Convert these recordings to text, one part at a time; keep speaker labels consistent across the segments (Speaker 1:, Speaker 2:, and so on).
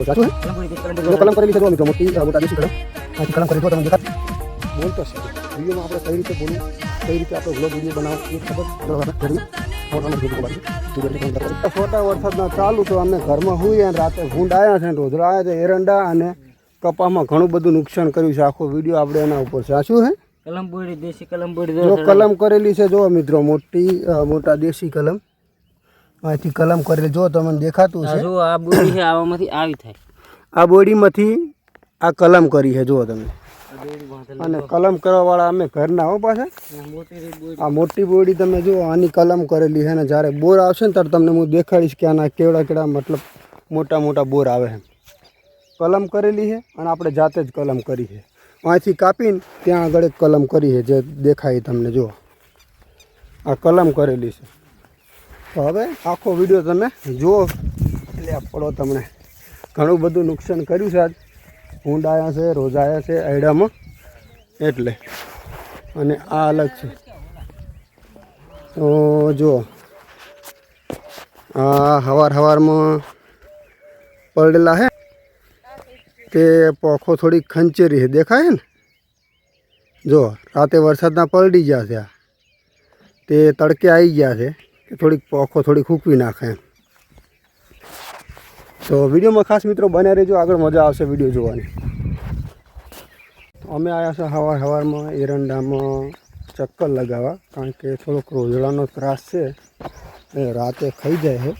Speaker 1: કલમ કરેલી છે મિત્રો મોટી મોટા દેશી કલમ આથી કલમ કરી દો તમે દેખાત બોલતો છે વિડીયોમાં આપણે કઈ રીતે બોલવું કઈ રીતે આપણે વ્લોગ વીડિયો બનાવો એ ખબર જો આપણે ઘડી ફોટામાં વીડિયો બાકી વીડિયો બંધ કરી ફોટા વરસાદના ચાલુ તો અમે ઘરમાં હોઈએ રાતે ભૂંડ આવ્યા છે રોજરા આવ્યા છે એરંડા અને કપામાં ઘણું બધું નુકસાન કર્યું છે આખો વીડિયો આપણે એના ઉપર છે આ શું હે
Speaker 2: કલમ બોડી દેશી કલમ બોડી
Speaker 1: જો કલમ કરેલી છે જો મિત્રો મોટી મોટા દેશી કલમ અહીંથી કલમ કરેલી જો તમને દેખાતું છે
Speaker 2: જો આ બોડી છે આવામાંથી આવી થાય.
Speaker 1: આ બોડીમાંથી આ કલમ કરી છે જુઓ તમે. અને કલમ કરવાવાળા અમે ઘરના હો પાછા.
Speaker 2: આ મોટી બોડી
Speaker 1: આ મોટી બોડી તમે જુઓ આની કલમ કરેલી છે ને જ્યારે બોર આવશે ને ત્યારે તમને હું દેખાડીશ કે આના કેવડા કેવડા મતલબ મોટા મોટા બોર આવે છે. કલમ કરેલી છે અને આપણે જાતે જ કલમ કરી છે. અહીંથી કાપીને ત્યાં આગળ એક કલમ કરી છે જે દેખાય તમને જુઓ. આ કલમ કરેલી છે. તો હવે આખો વીડિયો તમે જુઓ. એટલે પડો તમને ઘણું બધું નુકસાન કર્યું છે આજ. ઊંડ છે, રોજ આવ્યા છે, આયડામાં. એટલે. અને આ અલગ છે. તો જુઓ. આ હવાર હવારમાં પડેલા હે. તે પોખો થોડી ખંચેરી છે દેખાય ને? જો રાતે વરસાદના પલડી ગયા છે આ. તે તડકે આવી ગયા છે. કે થોડીક પોખો થોડીક હૂકવી નાખે તો વિડીયોમાં ખાસ મિત્રો બને રહેજો. આગળ મજા આવશે વીડિયો જોવાની. અમે આવ્યા છે હવાર હવારમાં, એરંડામાં ચક્કર લગાવવા, કારણ કે થોડોક રોજડાનો ત્રાસ છે. એ રાતે ખાઈ જાય છે.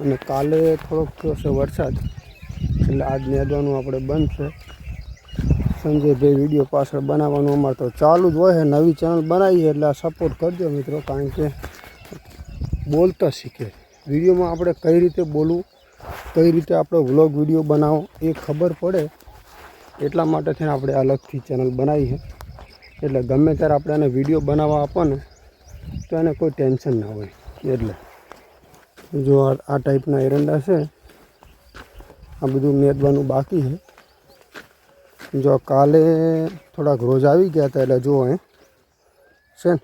Speaker 1: અને કાલે થોડોક થયો છે વરસાદ. એટલે આજ નેદવાનું આપણે બંધ છે. સંજયભાઈ વીડિયો પાછળ બનાવવાનું અમારે તો ચાલુ જ હોય છે. નવી ચેનલ બનાવી એટલે સપોર્ટ કરજો મિત્રો, કારણ કે બોલતા શીખે. વિડીયોમાં આપણે કઈ રીતે બોલવું, કઈ રીતે આપણે વ્લોગ વીડિયો બનાવો એ ખબર પડે. એટલા માટે થઈને આપણે અલગથી ચેનલ બનાવી છે. એટલે ગમે ત્યારે આપણે એને વીડિયો બનાવવા આપો ને, તો એને કોઈ ટેન્શન ના હોય. એટલે જો આ ટાઈપના એરંડા છે, આ બધું મેદવાનું બાકી છે. જો કાલે થોડાક રોજ આવી ગયા હતા, એટલે જુઓ એ છે ને?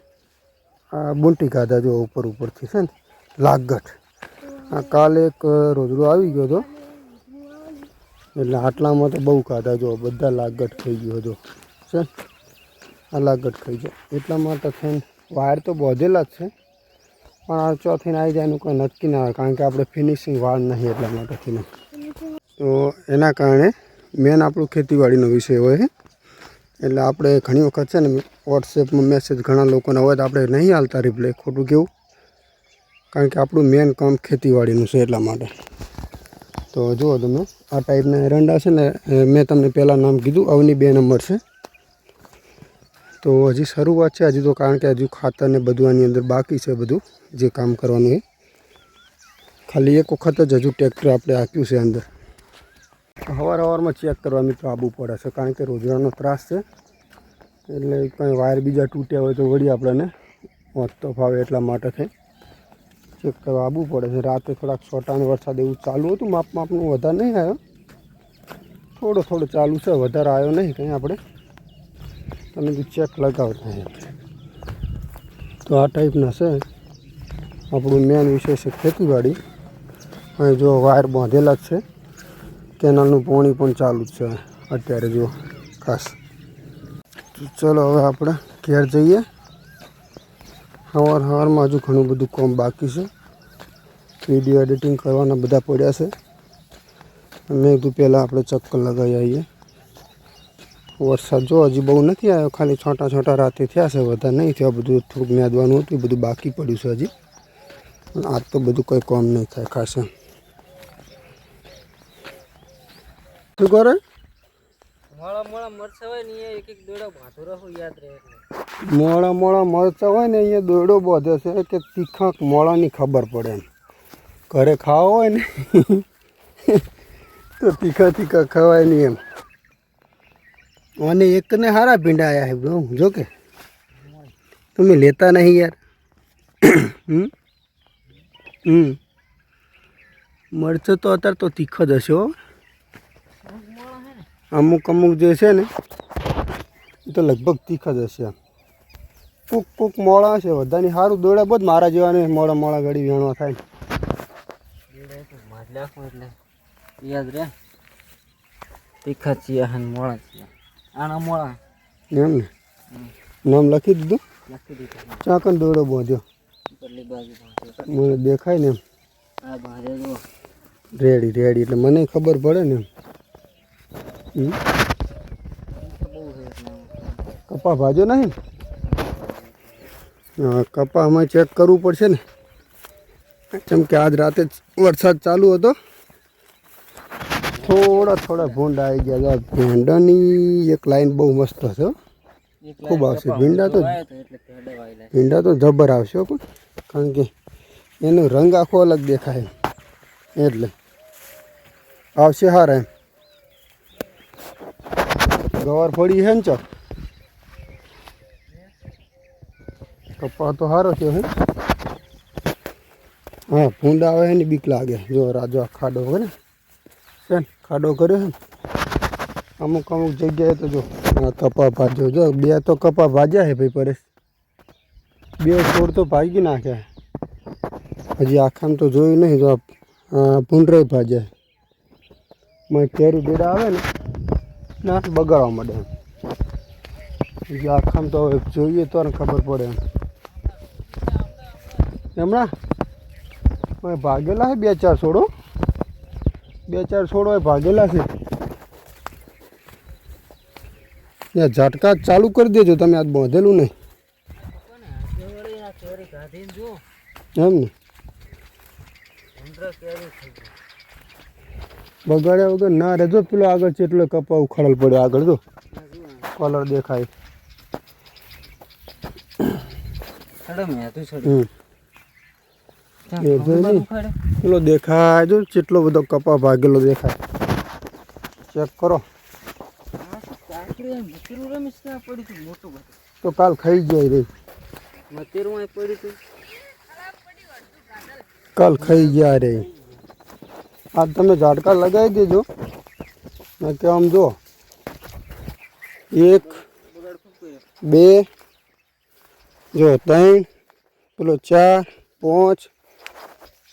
Speaker 1: આ બુંટી ખાધા જો ઉપર ઉપરથી છે ને લાગટ આ કાલે એક રોજડો આવી ગયો હતો. એટલે આટલામાં તો બહુ ખાધા જો, બધા લાગટ થઈ ગયો હતો. છે આ લાગટ ખાઈ ગયો. એટલા માટે થઈને વાયર તો બોધેલા જ છે. પણ આ ચોથીને આવી જાય એનું કોઈ નક્કી ના હોય, કારણ કે આપણે ફિનિશિંગ વાળ નહીં એટલા માટે તો એના કારણે મેન આપણું ખેતીવાડીનો વિષય હોય એટલે આપણે ઘણી વખત છે ને વોટ્સએપમાં મેસેજ ઘણા લોકોના હોય તો આપણે નહીં હાલતા રિપ્લાય ખોટું કેવું? કારણ કે આપણું મેન કામ ખેતીવાડીનું છે એટલા માટે. તો જુઓ તમે, આ ટાઈપના એરંડા છે ને મેં તમને પહેલાં નામ કીધું, અવની બે નંબર છે. તો હજી શરૂઆત છે, હજી તો કારણ કે હજુ ખાતર ને બધું આની અંદર બાકી છે બધું, જે કામ કરવાનું એ. ખાલી એક વખત જ હજુ ટ્રેક્ટર આપણે આપ્યું છે અંદર. હવાર હવારમાં ચેક કરવા મિત્રો આવવું પડે છે, કારણ કે રોજગારનો ત્રાસ છે. એટલે કંઈ વાયર બીજા તૂટ્યા હોય તો વળી આપણને વાંચતો ફાવે એટલા માટે થઈ ચેક કરવા આવવું પડે છે. રાતે થોડાક છોટાનો વરસાદ એવું ચાલુ હતું, માપ માપનું વધારે નહીં આવ્યો. થોડો થોડો ચાલુ છે, વધારે આવ્યો નહીં કંઈ આપણે. તમે બી ચેક લગાવતા તો આ ટાઈપના છે. આપણું મેન વિષય છે ખેતીવાડી. અહીં જો વાયર બાંધેલા જ છે. કેનાલનું પાણી પણ ચાલુ જ છે અત્યારે જો ખાસ. ચાલો હવે આપણે ઘેર જઈએ. સવાર સવારમાં હજુ ઘણું બધું કામ બાકી છે. વીડિયો એડિટિંગ કરવાના બધા પડ્યા છે. મેં કીધું પહેલાં આપણે ચક્કર લગાવી આવીએ. વરસાદ જો હજી બહુ નથી આવ્યો, ખાલી છોટા છોટા રાતે થયા છે, વધારે નહીં થયા, બધું થોડુંક મેદવાનું હતું બધું બાકી પડ્યું છે હજી. આજ તો બધું કંઈ કામ નહીં થાય ખાસ એમ શું કરે?
Speaker 2: મોળા મોળા મરચા હોય ને એક એક દોડો ભાતો રહો યાદ રહે
Speaker 1: મોડા મોડા મરચા હોય ને અહીંયા દોડો બાંધે છે કે તીખા મોડાની ખબર પડે એમ. ઘરે ખાવા હોય ને તો તીખા તીખા ખવાય નહીં એમ. અને એકને સારા ભીંડા આવ્યા છે બહુ જો કે. તમે લેતા નહીં યાર. હમ? હમ. મરચું તો અત્યારે તો તીખો જ હશે હો. અમુક અમુક જે છે ને એ તો લગભગ તીખા જ હશે આમ. કૂક કૂક મોળા હશે બધાની સારું દોડે બધ મારા જેવાને મોડા મોડા ઘડી વેણવા થાય.
Speaker 2: એટલે. યાદ રે? તીખા છીએ મોળા ચિયા આના મોળા
Speaker 1: એમ ને? નામ લખી દીધું?
Speaker 2: લખી દીધું.
Speaker 1: ચાકન દોડો બાંધ્યો? મને દેખાય ને એમ? રેડી રેડી એટલે મને ખબર પડે ને એમ. હમ? કપા ભાજો નહીં? હા કપા અમે ચેક કરવું પડશે ને. કેમ કે આજ રાતે વરસાદ ચાલુ હતો. થોડા થોડા ભૂંડા આવી ગયા હતા ભીંડાની એક લાઈન બહુ મસ્ત હશે હો. ખૂબ આવશે. ભીંડા તો-
Speaker 2: ભેંડે
Speaker 1: તો જબર આવશે પણ કારણ કે એનો રંગ આખો અલગ દેખાય. એટલે. આવશે હારા એમ. ગવાર ફળી છે ને ચક કપા તો સારો છે હે હા ભૂંડા આવે એની બીક લાગે જો રાજો આ ખાડો હોય ને છે ને ખાડો કર્યો છે ને અમુક અમુક જગ્યાએ તો જો આ કપા ભાજ્યો જો બે તો કપા ભાજ્યા છે ભાઈ પરેશ બે છોડ તો ભાગી નાખ્યા હજી આખામાં તો જોયું નહીં, જો આ ભૂંડરાઈ ભાજ્યા મને કેરી બેડા આવે ને ના બગાડવા માંડે. એમ આખામ તો હવે જોઈએ તો ખબર પડે હમણાં ભાગેલા છે બે ચાર છોડો? બે ચાર છોડો ભાગેલા છે. ત્યાં ઝાટકા ચાલુ કરી દેજો તમે આજ બાંધેલું નહીં. એમ ને
Speaker 2: ભૂંડરા કેરી થઈ ગઈ.
Speaker 1: બગાડ્યા વગર ના રહેજો. પેલો આગળ ચેટલો કપા ઉખાડલ પડ્યો આગળ જો. કલર દેખાય. પેલો દેખાય જો ચેટલો બધો કપા ભાગેલો દેખાય. ચેક કરો. તો? કાલ ખાઈ જાય
Speaker 2: રે.
Speaker 1: કાલ ખાઈ ગયા રે. આજ તમે ઝાડકા લગાવી દેજો. ને કે આમ જો એક. બે જો ત્રણ પેલો ચાર પાંચ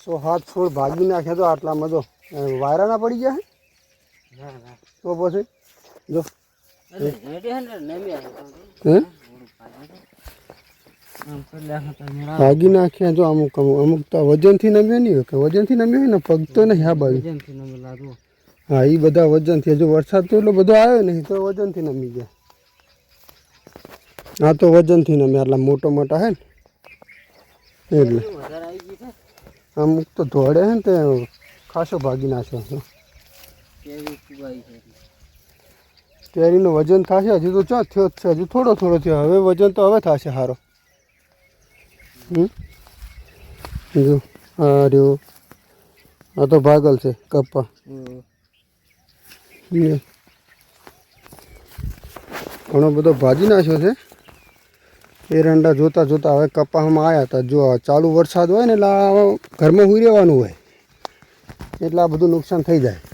Speaker 1: સો હાથ છોડ ભાગી નાખ્યા તો આટલામાં જો વાયરા ના પડી ગયા તો પછી જો.
Speaker 2: હે?
Speaker 1: ભાગી નાખ્યા જો અમુક અમુક અમુક તો વજનથી નમ્યો નહીં કે વજનથી નમ્યો ને પગ તો નહીં આ બાજુ. હા એ બધા વજનથી હજુ વરસાદ તો એટલો બધો આવ્યો નહીં તો વજનથી નમી ગયા. હા તો વજનથી નમ્યા આટલા મોટો મોટા હે ને. એટલે. અમુક તો ધોળે હે ને તે ખાસો ભાગી નાખ્યો કેરીનું વજન થશે હજુ તો ચો થયો જ છે હજુ થોડો થોડો થયો હવે વજન તો હવે થશે સારો જો આ રહ્યો. આ તો ભાગલ છે કપ્પા. ઘણો બધો ભાજી નાખ્યો છે. એરંડા જોતા જોતા હવે કપાસમાં આવ્યા હતા. જો ચાલુ વરસાદ હોય ને એટલે ઘરમાં હુઈ રહેવાનું હોય. એટલે આ બધું નુકસાન થઈ જાય.